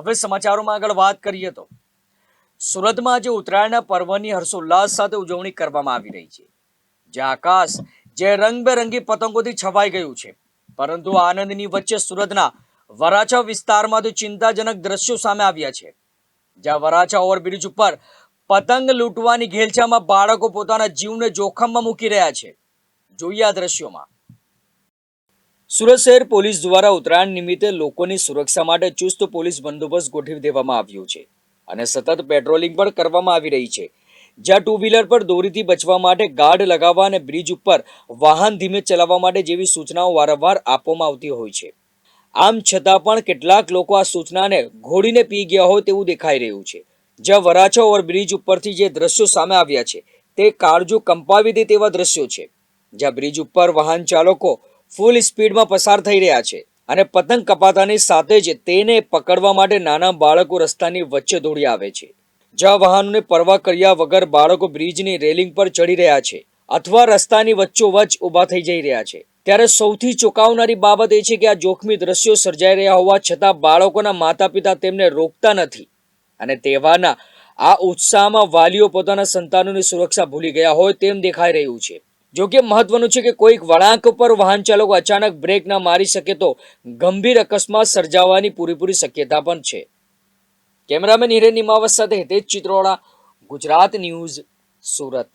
હવે સમાચારોમાં આગળ વાત કરીએ તો સુરતમાં આજે ઉત્તરાયણના પર્વની હર્ષોલ્લાસ સાથે ઉજવણી કરવામાં આવી રહી છે. જે આકાશ, જે રંગબેરંગી પતંગોથી છવાઈ ગયું છે. પરંતુ આનંદની વચ્ચે સુરતના વરાછા વિસ્તારમાંથી ચિંતાજનક દ્રશ્યો સામે આવ્યા છે. જ્યાં વરાછા ઓવરબ્રિજ ઉપર પતંગ લૂંટવાની ઘેલછામાં બાળકો પોતાના જીવને જોખમમાં મૂકી રહ્યા છે. જોઈએ આ દ્રશ્યોમાં. સુરત શહેર પોલીસ દ્વારા ઉત્તરાયણ નિમિત્તે લોકોની સુરક્ષા માટે ચુસ્ત પોલીસ બંદોબસ્ત ગોઠવી દેવામાં આવ્યો છે અને સતત પેટ્રોલિંગ પણ કરવામાં આવી રહી છે. જ્યાં ટુ વ્હીલર પર દોરીથી બચવા માટે ગાર્ડ લગાવવા અને બ્રિજ ઉપર વાહન ધીમે ચલાવવા માટે જેવી સૂચનાઓ વારંવાર આપવામાં આવતી હોય છે. આમ છતાં પણ કેટલાક લોકો આ સૂચનાને ઘોડીને પી ગયા હોય તેવું દેખાઈ રહ્યું છે. જ્યાં વરાછા ઓવરબ્રિજ ઉપરથી જે દ્રશ્યો સામે આવ્યા છે તે કાળજુ કંપાવી દે તેવા દ્રશ્યો છે. જ્યાં બ્રિજ ઉપર વાહન ચાલકો ફૂલ સ્પીડમાં પસાર થઈ રહ્યા છે અને પતંગ કપાતાની સાથે જ તેને પકડવા માટે નાના બાળકો રસ્તાની વચ્ચે દોડી આવે છે. જ્યાં વાહનોને પરવા કર્યા વગર બાળકો બ્રિજની રેલિંગ પર ચડી રહ્યા છે અથવા રસ્તાની વચ્ચોવચ્ચ ઊભા થઈ જઈ રહ્યા છે. ત્યારે સૌથી ચોંકાવનારી બાબત એ છે કે આ જોખમી દ્રશ્યો સર્જાઈ રહ્યા હોવા છતાં બાળકોના માતા પિતા તેમને રોકતા નથી અને તેવાના આ ઉત્સાહમાં વાલીઓ પોતાના સંતાનોની સુરક્ષા ભૂલી ગયા હોય તેમ દેખાઈ રહ્યું છે. જો કે મહત્વનું છે કે કોઈક વળાંક પર વાહન ચાલકો અચાનક બ્રેક ના મારી શકે તો ગંભીર અકસ્માત સર્જાવાની પૂરેપૂરી શક્યતા પણ છે. કેમેરામેન હિરેન નિમાવત સાથે હિતેશ ચિત્રોડા, ગુજરાત ન્યૂઝ સુરત.